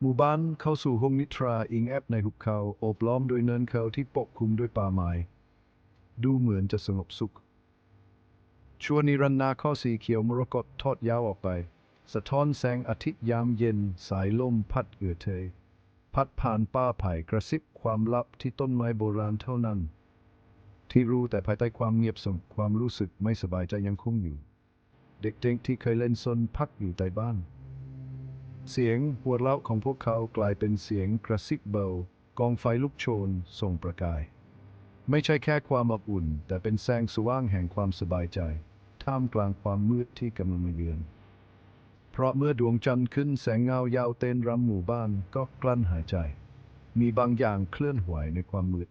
หมู่บ้านเข้าสู่ห้องนิทราอิงแอบในหุบเขาโอบล้อมด้วยเนินเขาที่ปกคลุมด้วยป่าไม้ ดูเหมือนจะสงบสุข ชั่วนิรันดร์นาข้อสีเขียวมรกตทอดยาวออกไป สะท้อนแสงอาทิตย์ยามเย็นสายลมพัดเอือเทย พัดผ่านป่าไผ่กระซิบความลับที่ต้นไม้โบราณเท่านั้น ที่รู้แต่ภายใต้ความเงียบสงบความรู้สึกไม่สบายใจยังคงอยู่ เด็กๆที่เคยเล่นซนพักอยู่ใต้บ้าน เสียงหัวเราะของพวกเขากลายเป็นเสียงกระซิบเบากองไฟลุกโชนส่งประกาย ไม่ใช่แค่ความอบอุ่น แต่เป็นแสงสว่างแห่งความสบายใจ ท่ามกลางความมืดที่กำลังมาเยือน เพราะเมื่อดวงจันทร์ขึ้นแสงเงายาวเต้นรำหมู่บ้านก็กลั้นหายใจ มีบางอย่างเคลื่อนไหวในความมืด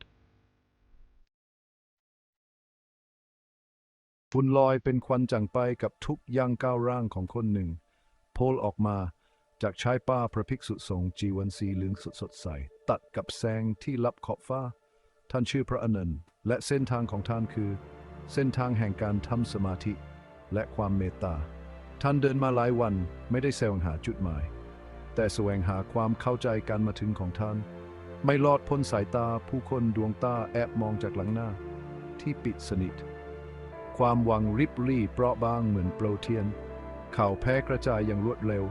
ฝุ่นลอยเป็นควันจางไปกับทุกย่างก้าวร่างของคนหนึ่ง โพลออกมา จากชายป่าพระภิกษุสงฆ์จีวันสีเหลืองสดสดใส ตัดกับแสงที่ลับขอบฟ้า ท่านชื่อพระอนันต์และเส้นทางของท่านคือ เส้นทางแห่งการทำสมาธิ และความเมตตา ท่านเดินมาหลายวันไม่ได้แสวงหาจุดหมาย แต่แสวงหาความเข้าใจการมาถึงของท่าน ไม่ลอดพ้นสายตาผู้คนดวงตาแอบมองจากหลังหน้า ที่ปิดสนิท ความหวังริบรี่เปราะบางเหมือนโปรเทียน ข่าวแพร่กระจายอย่างรวดเร็ว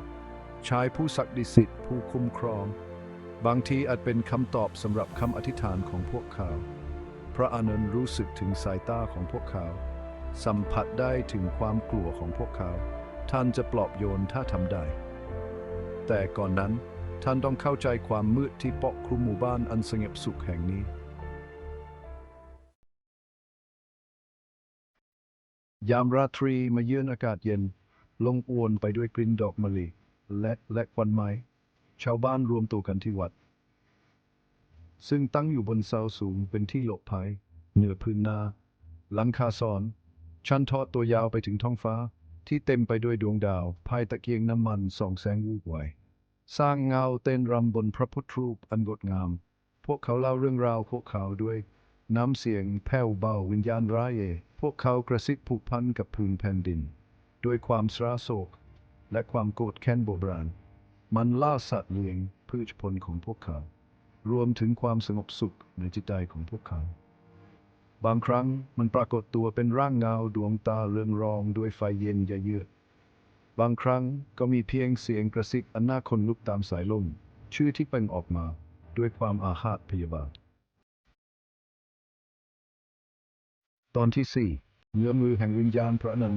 ชายผู้ศักดิ์สิทธิ์ผู้คุ้มครอง บางทีอาจเป็นคำตอบสำหรับคำอธิษฐานของพวกเขา พระอานนท์รู้สึกถึงสายตาของพวกเขา สัมผัสได้ถึงความกลัวของพวกเขา ท่านจะปลอบโยนถ้าทำได้ แต่ก่อนนั้นท่านต้องเข้าใจความมืดที่ปกคลุมหมู่บ้านอันสงบสุขแห่งนี้ ยามราตรีมาเยือนอากาศเย็น ลงอวนไปด้วยกลิ่นดอกมะลิ และและควันไม้ ชาวบ้านรวมตัวกันที่วัด ซึ่งตั้งอยู่บนเสาสูงเป็นที่หลบภัย เหนือพื้นนาหลังคาซอน ชั้นทอดตัวยาวไปถึงท้องฟ้า ที่เต็มไปด้วยดวงดาว ภายตะเกียงน้ำมันส่องแสงวูบไวสร้างเงาเต้นรำบนพระพุทธรูปอันงดงาม พวกเขาเล่าเรื่องราวพวกเขาด้วย น้ำเสียงแผ่วเบาวิญญาณร้ายเอพวกเขากระซิบผูกพันกับพื้นแผ่นดิน ด้วยความสราโศก และความโกรธแค้นโบราณ มันล่าสัตว์เลี้ยงพืชผลของพวกเขา รวมถึงความสงบสุขในจิตใจของพวกเขา บางครั้งมันปรากฏตัวเป็นร่างเงาดวงตาเรืองรองด้วยไฟเย็นยะเยือกบางครั้งก็มีเพียงเสียงกระซิบอันน่าขนลุกตามสายลม ชื่อที่เปล่งออกมาด้วยความอาฆาตพยาบาท ตอนที่สี่เงื้อมือแห่งวิญญาณพระนัน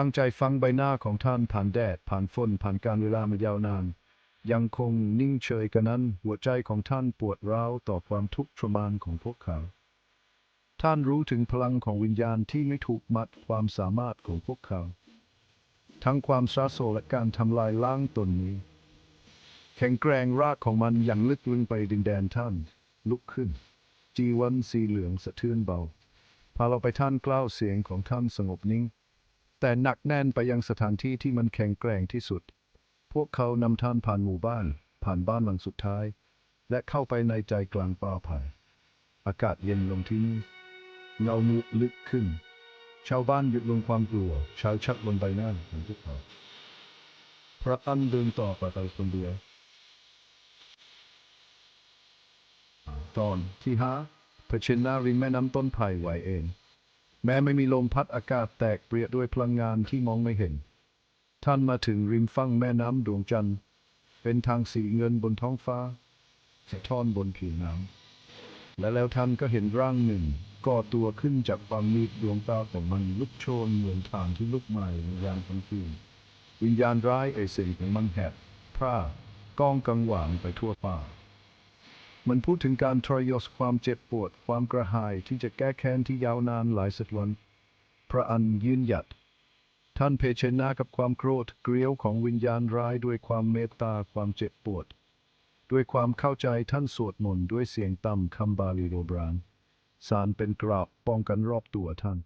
ตั้งใจฟังใบหน้าของท่านผ่านแดด ผ่านฝนผ่านการเวลามายาวนาน ยังคงนิ่งเฉยกันนั้น หัวใจของท่านปวดร้าวต่อความทุกข์ทรมานของพวกเขา ท่านรู้ถึงพลังของวิญญาณที่ไม่ถูกมัดความสามารถของพวกเขา ทั้งความสาโศกและการทำลายล้างตนนี้ แข็งแกร่งรากของมันย่างลึกลึงไปดินแดนท่าน ลุกขึ้น จีวันสีเหลืองสะเทือนเบาพาเราไปท่านกล้าวเสียงของท่านสงบนิ่ง แต่หนักแน่นไปยังสถานที่ที่มันแข็งแกร่งที่สุด พวกเขานำท่านผ่านหมู่บ้าน ผ่านบ้านหลังสุดท้าย และเข้าไปในใจกลางป่าไผ่อากาศเย็นลงที่นี่เงามุลึกขึ้น ชาวบ้านหยุดลงความกลัว ชายชักบนใบหน้าของพวกเขาพระอันเดินต่อไปไปคนเดียวตอนที่ห้าเผชิญหน้าริมแม่น้ำต้นไผ่ไหวเอง แม้ไม่มีลมพัดอากาศแตกเปรียดด้วยพลังงานที่มองไม่เห็น ท่านมาถึงริมฝั่งแม่น้ำดวงจันทร์ เป็นทางสีเงินบนท้องฟ้าสะท้อนบนผิวน้ำและแล้วท่านก็เห็นร่างหนึ่งก่อตัวขึ้นจากความมืดดวงตาของมันลุกโชนเหมือนฐานที่ลุกไหม้ในยามกลางคืนวิญญาณร้ายไอเสียงของมันแหบพร่าก้องกังวานไปทั่วป่า มันพูดถึงการทรยศความเจ็บปวด ความกระหายที่จะแก้แค้นที่ยาวนานหลายสิบวัน พระอันยืนหยัด ท่านเผชิญหน้ากับความโกรธเกลียวของวิญญาณร้ายด้วยความเมตตาความเจ็บปวด ด้วยความเข้าใจท่านสวดมนต์ด้วยเสียงต่ำคำบาลีโบราณสารเป็นกราบป้องกันรอบตัวท่าน